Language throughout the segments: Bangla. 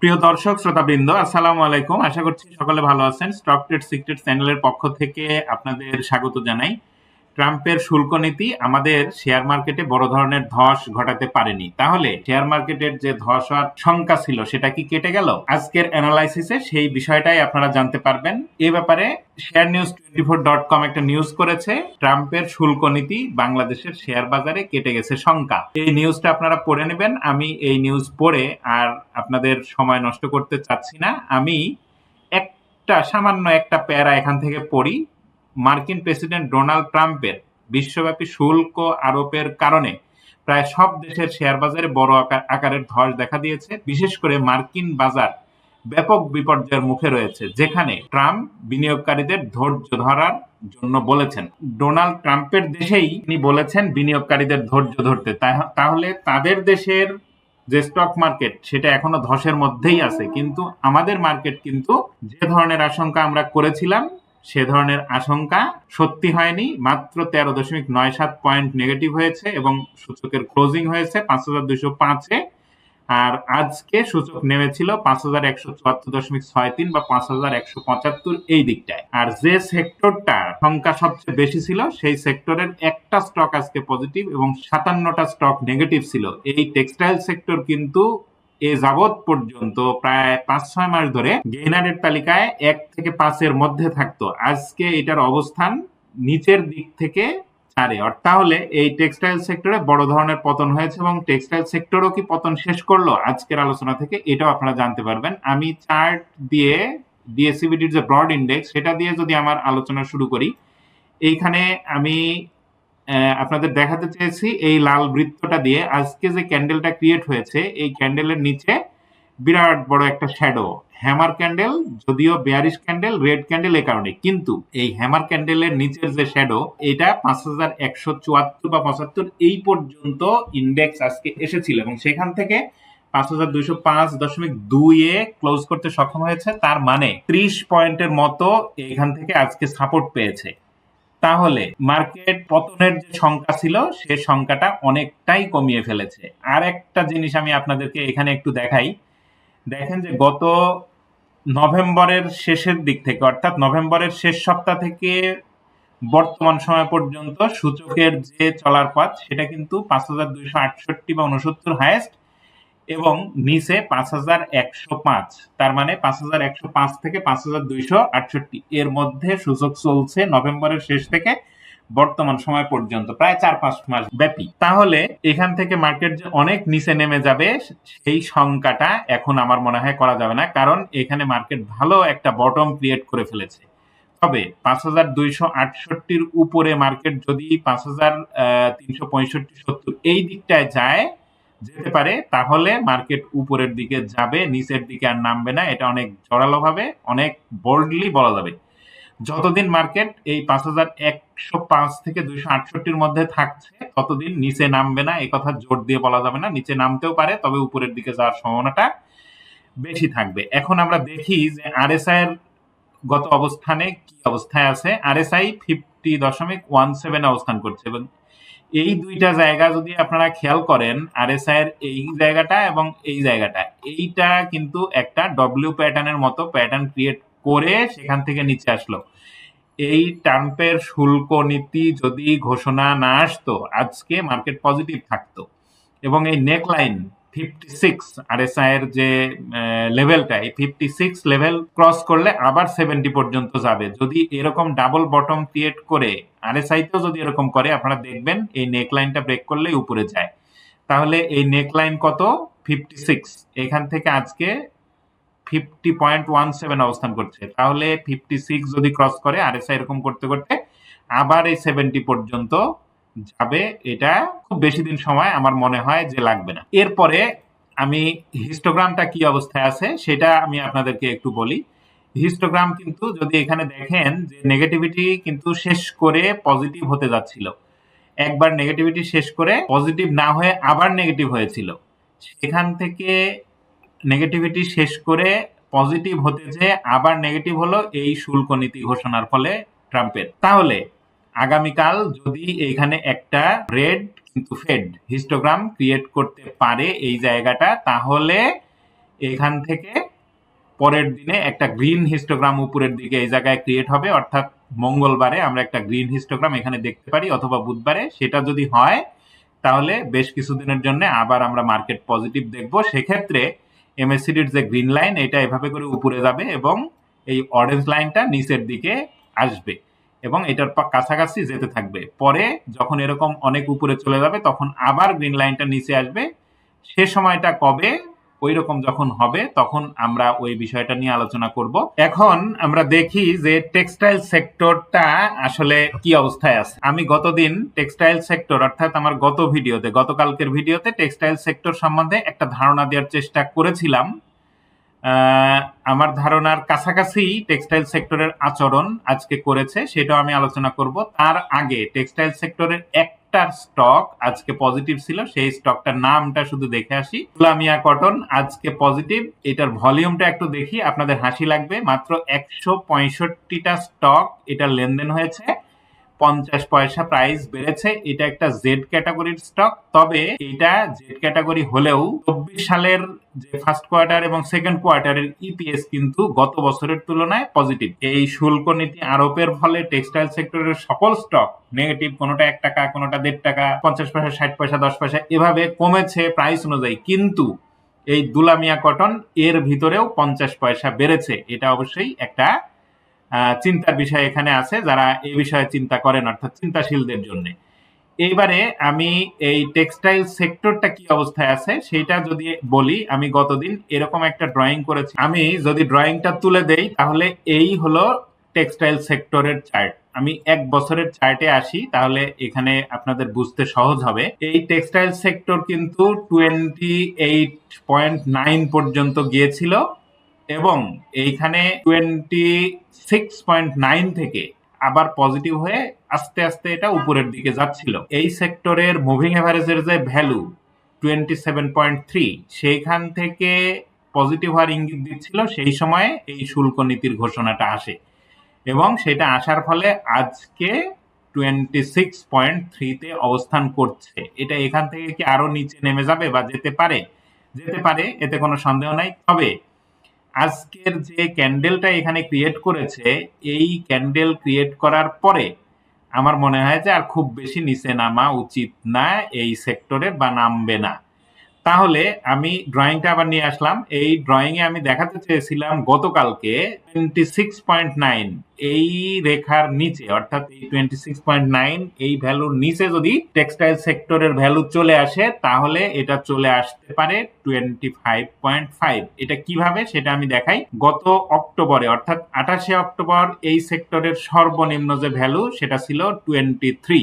প্রিয় দর্শক, শ্রোতাবৃন্দ, আসসালামু আলাইকুম। আশা করছি সকলে ভালো আছেন। স্টক ট্রেড সিক্রেট চ্যানেলের পক্ষ থেকে আপনাদের স্বাগত জানাই। ট্রাম্পের শুল্ক নীতি আমাদের শেয়ার মার্কেটে বড় ধরনের ধস ঘটাতে পারেনি। তাহলে শেয়ার মার্কেটের যে ধস হওয়ার শঙ্কা ছিল, সেটা কি কেটে গেল? আজকের অ্যানালাইসিসে সেই বিষয়টাই আপনারা জানতে পারবেন। এ ব্যাপারে share news twenty four dot com একটা নিউজ করেছে, ট্রাম্পের শুল্ক নীতি বাংলাদেশের শেয়ার বাজারে কেটে গেছে শঙ্কা। এই নিউজটা আপনারা পড়ে নেবেন, আমি এই নিউজ পড়ে আর আপনাদের সময় নষ্ট করতে চাচ্ছি না। আমি একটা সামান্য একটা প্যারা এখান থেকে পড়ি মার্কিন প্রেসিডেন্ট ডোনাল্ড ট্রাম্পের বিশ্বব্যাপী শুল্ক আরোপের কারণে প্রায় সব দেশের শেয়ার বাজারে বড় আকার- আকারের ধস দেখা দিয়েছে। বিশেষ করে মার্কিন বাজার ব্যাপক বিপর্যয়ের মুখে রয়েছে, যেখানে ট্রাম্প বিনিয়োগকারীদের ধৈর্য ধরার জন্য বলেছেন। ডোনাল্ড ট্রাম্পের দেশেই তিনি বলেছেন বিনিয়োগকারীদের ধৈর্য ধরতে। তাহলে তাদের দেশের যে স্টক মার্কেট, সেটা এখনও ধসের মধ্যেই আছে। কিন্তু আমাদের মার্কেট কিন্তু যে ধরনের আশঙ্কা আমরা করেছিলাম সে ধরনের আশঙ্কা সত্যি হয়নি। মাত্র তেরো দশমিক নয় সাত পয়েন্ট নেগেটিভ হয়েছে এবং সূচকের ক্লোজিং হয়েছে পাঁচ হাজার দুইশো পাঁচে। আর আজকে সূচক নেমেছিল পাঁচ হাজার একশো চুয়াত্তর দশমিক ছয় তিন বা পাঁচ হাজার একশো পঁচাত্তর এই দিকটায়। আর যে সেক্টরটা সংখ্যা সবচেয়ে বেশি ছিল, সেই সেক্টরের একটা স্টক আজকে পজিটিভ এবং সাতান্নটা স্টক নেগেটিভ ছিল। এই টেক্সটাইল সেক্টর কিন্তু এ যাবৎ পর্যন্ত প্রায় পাঁচ, ছয় মাস ধরে গেইনারের তালিকায় এক থেকে পাঁচের মধ্যে থাকতো। আজকে এটার অবস্থান নিচের দিক থেকে অর্থাৎ তাহলে এই টেক্সটাইল সেক্টরে বড় ধরনের পতন হয়েছে এবং টেক্সটাইল সেক্টরও কি পতন শেষ করল? আজকের আলোচনা থেকে এটাও আপনারা জানতে পারবেন। আমি চার্ট দিয়ে ডিএসসিবিটির যে ব্রড ইন্ডেক্স, সেটা দিয়ে যদি আমার আলোচনা শুরু করি, এইখানে আমি আপনাদের দেখাতে চেয়েছি এই লাল বৃত্তটা দিয়ে। আজকে যে ক্যান্ডেলটা ক্রিয়েট হয়েছে, এই ক্যান্ডেলের নিচে বিরাট বড় একটা শ্যাডো হ্যামার ক্যান্ডেল যদিও বেয়ারিশ ক্যান্ডেল রেড ক্যান্ডেল এ কারণে। কিন্তু এই হ্যামার ক্যান্ডেলের নিচের যে শ্যাডো এটা পাঁচ হাজার একশো চুয়াত্তর বা পঁচাত্তর এই পর্যন্ত ইন্ডেক্স আজকে এসেছিল এবং সেখান থেকে পাঁচ হাজার দুইশো পাঁচ দশমিক দুইয়ে ক্লোজ করতে সক্ষম হয়েছে। তার মানে ত্রিশ পয়েন্টের মতো এখান থেকে আজকে সাপোর্ট পেয়েছে। তাহলে মার্কেট পতনের যে সংখ্যা ছিল, সে সংখ্যাটা অনেকটাই কমিয়ে ফেলেছে। আর একটা জিনিস আমি আপনাদেরকে এখানে একটু দেখাই। দেখেন যে গত নভেম্বরের শেষের দিক থেকে, অর্থাৎ নভেম্বরের শেষ সপ্তাহ থেকে বর্তমান সময় পর্যন্ত সূচকের যে চলার পথ, সেটা কিন্তু পাঁচ হাজার দুইশো আটষট্টি বা উনসত্তর হায়েস্ট এবং নিচে পাঁচ হাজার একশো পাঁচ, তার মানে পাঁচ হাজার একশো পাঁচ থেকে পাঁচ হাজার দুইশো আটষট্টি। এর মধ্যে সূচক চলছে নভেম্বরের শেষ থেকে বর্তমান সময় পর্যন্ত, প্রায় চার পাঁচ মাস ব্যাপী। তাহলে এখান থেকে মার্কেট যে অনেক নিচে নেমে যাবে, সেই সংখ্যাটা এখন আমার মনে হয় করা যাবে না, কারণ এখানে মার্কেট ভালো একটা বটম ক্রিয়েট করে ফেলেছে। তবে পাঁচ হাজার দুইশো আটষট্টির উপরে মার্কেট যদি পাঁচ হাজার তিনশো পঁয়ষট্টি, সত্তর এই দিকটায় যায় যেতে পারে, তাহলে মার্কেট উপরের দিকে যাবে, নিচের দিকে আর নামবে না, এটা অনেক জোরালো ভাবে, অনেক বোল্ডলি বলা যাবে। যতদিন মার্কেট এই পাঁচ হাজার একশো পাঁচ থেকে দুইশো আটষট্টির মধ্যে থাকছে, ততদিন নিচে নামবে না এই কথা জোর দিয়ে বলা যাবে না, নিচে নামতেও পারে, তবে উপরের দিকে যাওয়ার সম্ভাবনাটা বেশি থাকবে। এখন আমরা দেখি যে আরএসআই এর গত অবস্থানে কি অবস্থায় আছে। আরএসআই ফিফটি দশমিক ওয়ান সেভেন অবস্থান করছে এবং এই দুইটা জায়গা যদি আপনারা খেয়াল করেন আর এস এর এই জায়গাটা এবং এই জায়গাটা, এইটা কিন্তু একটা ডব্লিউ প্যাটার্নের মতো প্যাটার্ন ক্রিয়েট করে সেখান থেকে নিচে আসলো। এই ট্রাম্পের শুল্ক নীতি যদি ঘোষণা না আসতো, আজকে মার্কেট পজিটিভ থাকতো। এবং এই নেকলাইন ফিফটি সিক্স আরএসআই এর যে লেভেলটা এই ফিফটি সিক্স লেভেল ক্রস করলে আবার সেভেন্টি পর্যন্ত যাবে। যদি এরকম ডাবল বটম ক্রিয়েট করে আরএসআই তেও যদি এরকম করে, আপনারা দেখবেন এই নেক লাইনটা ব্রেক করলেই উপরে যায়। তাহলে এই নেক লাইন কত? ফিফটি সিক্স এখান থেকে আজকে ফিফটি পয়েন্ট ওয়ান সেভেন অবস্থান করছে। তাহলে ফিফটি সিক্স যদি ক্রস করে আরএসআই এরকম করতে করতে আবার এই সেভেন্টি পর্যন্ত যাবে। এটা খুব বেশি দিন সময় আমার মনে হয় যে লাগবে না। এরপরে আমি হিস্টোগ্রামটা কি অবস্থায় আছে সেটা আমি আপনাদেরকে একটু বলি। হিস্টোগ্রাম কিন্তু যদি এখানে দেখেন যে নেগেটিভিটি কিন্তু শেষ করে পজিটিভ হতে যাচ্ছিল। একবার নেগেটিভিটি শেষ করে পজিটিভ না হয়ে আবার নেগেটিভ হয়েছিল। সেখান থেকে নেগেটিভিটি শেষ করে পজিটিভ হতে যে আবার নেগেটিভ হলো এই শুল্ক নীতি ঘোষণার ফলে ট্রাম্পের। তাহলে আগামীকাল যদি এখানে একটা রেড কিন্তু ফেড হিস্টোগ্রাম ক্রিয়েট করতে পারে এই জায়গাটা, তাহলে এখান থেকে পরের দিনে একটা গ্রিন হিস্টোগ্রাম উপরের দিকে এই জায়গায় ক্রিয়েট হবে, অর্থাৎ মঙ্গলবারে আমরা একটা গ্রিন হিস্টোগ্রাম এখানে দেখতে পারি, অথবা বুধবারে, সেটা যদি হয়, তাহলে বেশ কিছুদিনের জন্য আবার আমরা মার্কেট পজিটিভ দেখব। সেক্ষেত্রে এমএসসিডির যে গ্রিন লাইন এটা এভাবে করে উপরে যাবে এবং এই অরেঞ্জ লাইনটা নিচের দিকে আসবে। এবং এটার কাছাকাছি যেতে থাকবে। পরে যখন এরকম অনেক উপরে চলে যাবে, তখন আবার গ্রিন লাইনটা নিচে আসবে। সে সময়টা কবে ওই রকম যখন হবে, তখন আমরা ওই বিষয়টা নিয়ে আলোচনা করব। এখন আমরা দেখি যে টেক্সটাইল সেক্টরটা আসলে কি অবস্থায় আছে। আমি গতদিন টেক্সটাইল সেক্টর অর্থাৎ আমার গত ভিডিওতে, গতকালকের ভিডিওতে টেক্সটাইল সেক্টর সম্বন্ধে একটা ধারণা দেওয়ার চেষ্টা করেছিলাম। আমার ধারণার কাছাকাছি টেক্সটাইল সেক্টরের আচরণ আজকে করেছে, সেটাও আমি আলোচনা করব। তার আগে টেক্সটাইল সেক্টরের একটার স্টক আজকে পজিটিভ ছিল, সেই স্টকটার নামটা শুধু দেখে আসি। ইসলামিয়া কটন, আজকে পজিটিভ এটার ভলিউমটা একটু দেখি, আপনাদের হাসি লাগবে। মাত্র একশো পঁয়ষট্টিটা স্টক এটা লেনদেন হয়েছে। পঞ্চাশ পয়সা প্রাইস বেড়েছে। এটা একটা জেড ক্যাটাগরির স্টক তবে এটা জেড ক্যাটাগরি হলেও চব্বিশ সালের যে ফার্স্ট কোয়ার্টার এবং সেকেন্ড কোয়ার্টারের ইপিএস কিন্তু গত বছরের তুলনায় পজিটিভ এই শুল্ক নীতি, আরোপের ফলে টেক্সটাইল সেক্টরের সকল স্টক নেগেটিভ কোনোটা এক টাকা, কোনোটা দেড় টাকা, পঞ্চাশ পয়সা, ষাট পয়সা, দশ পয়সা, এভাবে কমেছে প্রাইস অনুযায়ী। কিন্তু এই দুলামিয়া কটন এর ভিতরেও পঞ্চাশ পয়সা বেড়েছে। এটা অবশ্যই একটা চিন্তার বিষয় এখানে আছে, যারা এই বিষয়ে চিন্তা করেন, অর্থাৎ চিন্তাশীলদের জন্য। এইবারে আমি এই টেক্সটাইল সেক্টরটা কি অবস্থায় আছে সেটা যদি বলি, আমি গতদিন এরকম একটা ড্রয়িং করেছি। আমি যদি ড্রয়িংটা তুলে দেই, তাহলে এই হলো টেক্সটাইল সেক্টরের চার্ট আমি এক বছরের চার্টে আসি, তাহলে এখানে আপনাদের বুঝতে সহজ হবে। এই টেক্সটাইল সেক্টর কিন্তু টোয়েন্টি এইট পয়েন্ট নাইন পর্যন্ত গিয়েছিল এবং এইখানে টোয়েন্টি সিক্স পয়েন্ট নাইন থেকে আবার পজিটিভ হয়ে আস্তে আস্তে এটা উপরের দিকে যাচ্ছিল। এই সেক্টরের মুভিং অ্যাভারেজের যে value twenty seven point three সেইখান থেকে পজিটিভ হওয়ার ইঙ্গিত দিচ্ছিল, সেই সময়ে এই শুল্ক নীতির ঘোষণাটা আসে। এবং সেটা আসার ফলে আজকে টোয়েন্টি সিক্স পয়েন্ট থ্রিতে অবস্থান করছে। এটা এখান থেকে কি আরও নিচে নেমে যাবে বা যেতে পারে? যেতে পারে, এতে কোনো সন্দেহ নাই। তবে আজকের যে ক্যান্ডেলটা এখানে ক্রিয়েট করেছে, এই ক্যান্ডেল ক্রিয়েট করার পরে আমার মনে হয় যে আর খুব বেশি নিচে নামা উচিত না, এই সেক্টরে বা নামবে না। তাহলে আমি ড্রয়িংটা আবার নিয়ে আসলাম। এই ড্রয়িং এ আমি দেখাতে চেয়েছিলাম গতকালকে টোয়েন্টি সিক্স পয়েন্ট নাইন এই রেখার নিচে, অর্থাৎ টোয়েন্টি সিক্স পয়েন্ট নাইন এই ভ্যালুর নিচে যদি টেক্সটাইল সেক্টরের ভ্যালু চলে আসে, তাহলে এটা চলে আসতে পারে টোয়েন্টি ফাইভ পয়েন্ট ফাইভ এটা কীভাবে সেটা আমি দেখাই। গত অক্টোবরে, অর্থাৎ আঠাশে অক্টোবর এই সেক্টরের সর্বনিম্ন যে ভ্যালু সেটা ছিল টোয়েন্টি থ্রি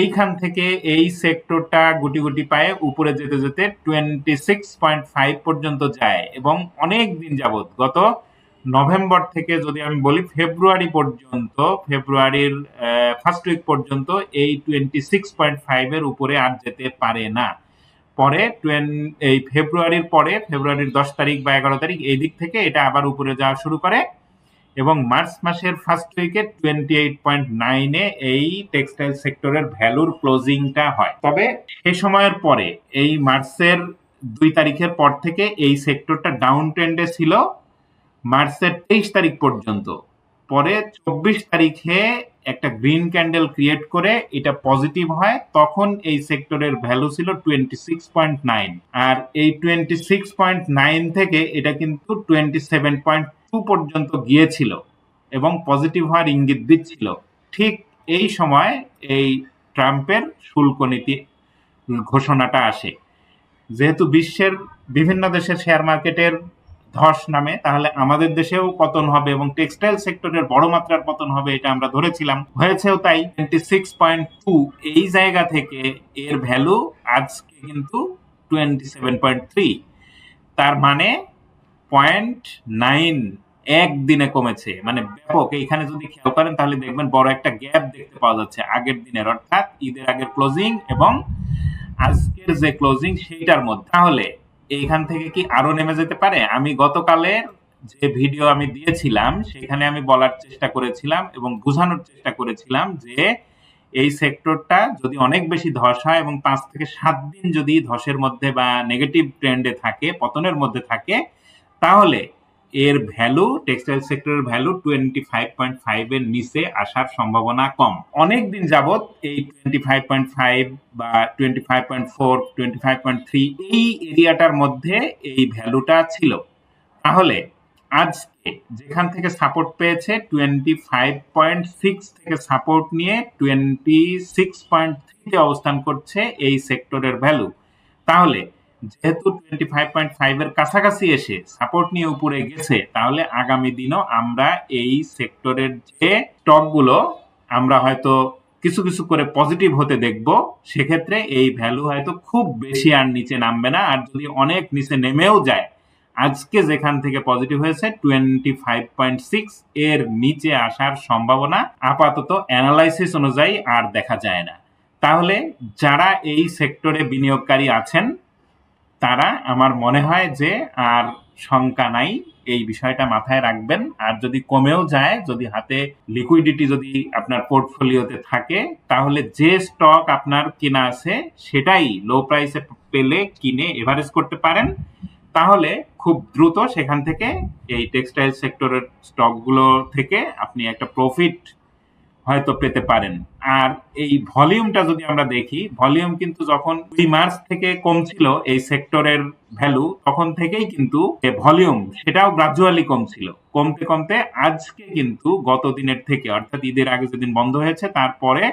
এইখান থেকে এই সেক্টরটা গুটি গুটি পায়ে উপরে যেতে যেতে টোয়েন্টি সিক্স পয়েন্ট ফাইভ পর্যন্ত যায় এবং অনেক দিন যাবৎ গত নভেম্বর থেকে যদি আমি বলি ফেব্রুয়ারি পর্যন্ত, ফেব্রুয়ারির ফার্স্ট উইক পর্যন্ত এই টোয়েন্টি সিক্স পয়েন্ট ফাইভের উপরে আর যেতে পারে না। পরে টুয়েন- এই ফেব্রুয়ারির পরে, ফেব্রুয়ারির দশ তারিখ বা এগারো তারিখ এই দিক থেকে এটা আবার উপরে যাওয়া শুরু করে। এবং মার্চ মাসের ফার্স্ট উইকে টোয়েন্টি এইট পয়েন্ট নাইনে এই টেক্সটাইল সেক্টরের ভ্যালুর ক্লোজিংটা হয়। তবে সে সময়ের পরে, এই মার্চের দুই তারিখের পর থেকে এই সেক্টরটা ডাউন ট্রেন্ডে ছিল। মার্চের তেইশ তারিখ পর্যন্ত। পরে চব্বিশ তারিখে একটা গ্রিন ক্যান্ডেল ক্রিয়েট করে এটা পজিটিভ হয়, তখন এই সেক্টরের ভ্যালু ছিল টোয়েন্টি সিক্স পয়েন্ট নাইন আর এই টোয়েন্টি সিক্স পয়েন্ট নাইন থেকে এটা কিন্তু টোয়েন্টি সেভেন পয়েন্ট টু পর্যন্ত গিয়েছিল এবং পজিটিভ হওয়ার ইঙ্গিত দিচ্ছিল। ঠিক এই সময় এই ট্রাম্পের শুল্ক নীতি ঘোষণাটা আসে। যেহেতু বিশ্বের বিভিন্ন দেশের শেয়ার মার্কেটের ধস নামে, তাহলে আমাদের দেশেও পতন হবে এবং টেক্সটাইল সেক্টরের বড় মাত্রার পতন হবে, এটা আমরা ধরেছিলাম। হয়েছেও তাই। টোয়েন্টি সিক্স পয়েন্ট টু এই জায়গা থেকে এর ভ্যালু আজকে কিন্তু টোয়েন্টি সেভেন পয়েন্ট থ্রি তার মানে পয়েন্ট নাইন একদিনে কমেছে। মানে ব্যাপক। এইখানে যদি খেয়াল করেন, তাহলে দেখবেন বড় একটা গ্যাপ দেখতে পাওয়া যাচ্ছে আগের দিনের। অর্থাৎ ঈদের আগের ক্লোজিং এবং আজকের যে ক্লোজিং সেইটার মধ্যে। তাহলে এইখান থেকে কি আরও নেমে যেতে পারে? আমি গতকালের যে ভিডিও আমি দিয়েছিলাম, সেখানে আমি বলার চেষ্টা করেছিলাম এবং বোঝানোর চেষ্টা করেছিলাম যে এই সেক্টরটা যদি অনেক বেশি ধস হয় এবং পাঁচ থেকে সাত দিন যদি ধসের মধ্যে বা নেগেটিভ ট্রেন্ডে থাকে, পতনের মধ্যে থাকে, তাহলে এর ভ্যালু টেক্সটাইল সেক্টরের value twenty five point five এর নিচে আসার সম্ভাবনা কম। অনেক দিন যাবৎ এই টোয়েন্টি ফাইভ পয়েন্ট ফাইভ বা twenty five point four twenty five point three এই এরিয়াটার মধ্যে এই ভ্যালুটা ছিল। তাহলে আজকে যেখান থেকে সাপোর্ট পেয়েছে টোয়েন্টি ফাইভ পয়েন্ট সিক্স থেকে সাপোর্ট নিয়ে টোয়েন্টি সিক্স পয়েন্ট থ্রিতে অবস্থান করছে এই সেক্টরের ভ্যালু তাহলে যেহেতু টোয়েন্টি ফাইভ পয়েন্ট ফাইভ এর কাছাকাছি এসে সাপোর্ট নিয়ে উপরে গেছে, তাহলে আগামী দিনও আমরা এই সেক্টরের যে স্টকগুলো আমরা হয়তো কিছু কিছু করে পজিটিভ হতে দেখব, সেক্ষেত্রে এই ভ্যালু হয়তো খুব বেশি আর নিচে নামবে না, আর যদি অনেক নিচে নেমেও যায়, আজকে যেখান থেকে পজিটিভ হয়েছে টোয়েন্টি ফাইভ পয়েন্ট সিক্স এর নিচে আসার সম্ভাবনা আপাতত অ্যানালাইসিস অনুযায়ী আর দেখা যায় না। তাহলে যারা এই সেক্টরে বিনিয়োগকারী আছেন তারা আমার মনে হয় যে আর শঙ্কা নাই, এই বিষয়টা মাথায় রাখবেন। আর যদি কমেও যায়, যদি হাতে লিকুইডিটি যদি আপনার পোর্টফোলিওতে থাকে, তাহলে যে স্টক আপনার কেনা আছে, সেটাই লো প্রাইসে পেলে কিনে এভারেজ করতে পারেন। তাহলে খুব দ্রুত সেখান থেকে এই টেক্সটাইল সেক্টরের স্টকগুলো থেকে আপনি একটা প্রফিট হয়তো পেতে পারেন। আর এই ভলিউমটা যদি আমরা দেখি, ভলিউম কিন্তু যখন দুই মার্চ থেকে কমছিল এই সেক্টরের ভ্যালু, তখন থেকেই কিন্তু ভলিউম সেটাও গ্রাজুয়ালি কমছিল। কমতে কমতে আজকে কিন্তু গত দিনের থেকে, অর্থাৎ ঈদের আগে যেদিন বন্ধ হয়েছে, তারপরে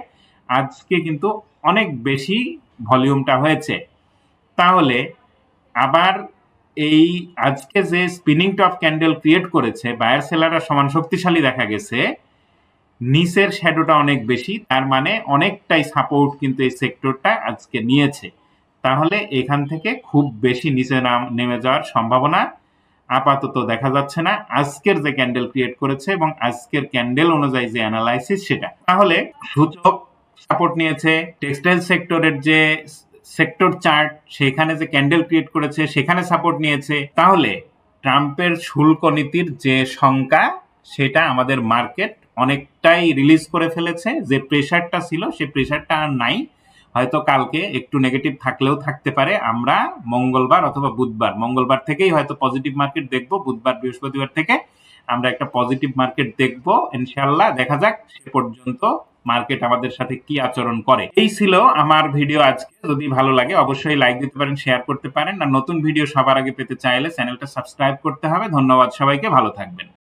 আজকে কিন্তু অনেক বেশি ভলিউমটা হয়েছে। তাহলে আবার এই আজকে যে স্পিনিং টপ ক্যান্ডেল ক্রিয়েট করেছে বায়ার সেলাররা সমান শক্তিশালী দেখা গেছে নিচের শ্যাডোটা অনেক বেশি, তার মানে অনেকটাই সাপোর্ট কিন্তু এই সেক্টরটা আজকে নিয়েছে। তাহলে এখান থেকে খুব বেশি নিচে নাম, নেমে যাওয়ার সম্ভাবনা আপাতত দেখা যাচ্ছে না। আজকের যে ক্যান্ডেল ক্রিয়েট করেছে এবং আজকের ক্যান্ডেল অনুযায়ী যে অ্যানালাইসিস সেটা। তাহলে সূচক সাপোর্ট নিয়েছে টেক্সটাইল সেক্টরের যে সেক্টর চার্ট সেখানে যে ক্যান্ডেল ক্রিয়েট করেছে, সেখানে সাপোর্ট নিয়েছে। তাহলে ট্রাম্পের শুল্ক নীতির যে শঙ্কা সেটা আমাদের মার্কেট অনেকটাই রিলিজ করে ফেলেছে। যে প্রেশারটা ছিল, সে প্রেশারটা আর নাই। হয়তো কালকে একটু নেগেটিভ থাকলেও থাকতে পারে। আমরা মঙ্গলবার অথবা বুধবার, মঙ্গলবার থেকেই হয়তো পজিটিভ মার্কেট দেখব। বুধবার, বৃহস্পতিবার থেকে আমরা একটা পজিটিভ মার্কেট দেখব। ইনশাল্লাহ দেখা যাক সে পর্যন্ত মার্কেট আমাদের সাথে কি আচরণ করে। এই ছিল আমার ভিডিও আজকে। যদি ভালো লাগে অবশ্যই লাইক দিতে পারেন শেয়ার করতে পারেন। আর নতুন ভিডিও সবার আগে পেতে চাইলে চ্যানেলটা সাবস্ক্রাইব করতে হবে। ধন্যবাদ সবাইকে। ভালো থাকবেন।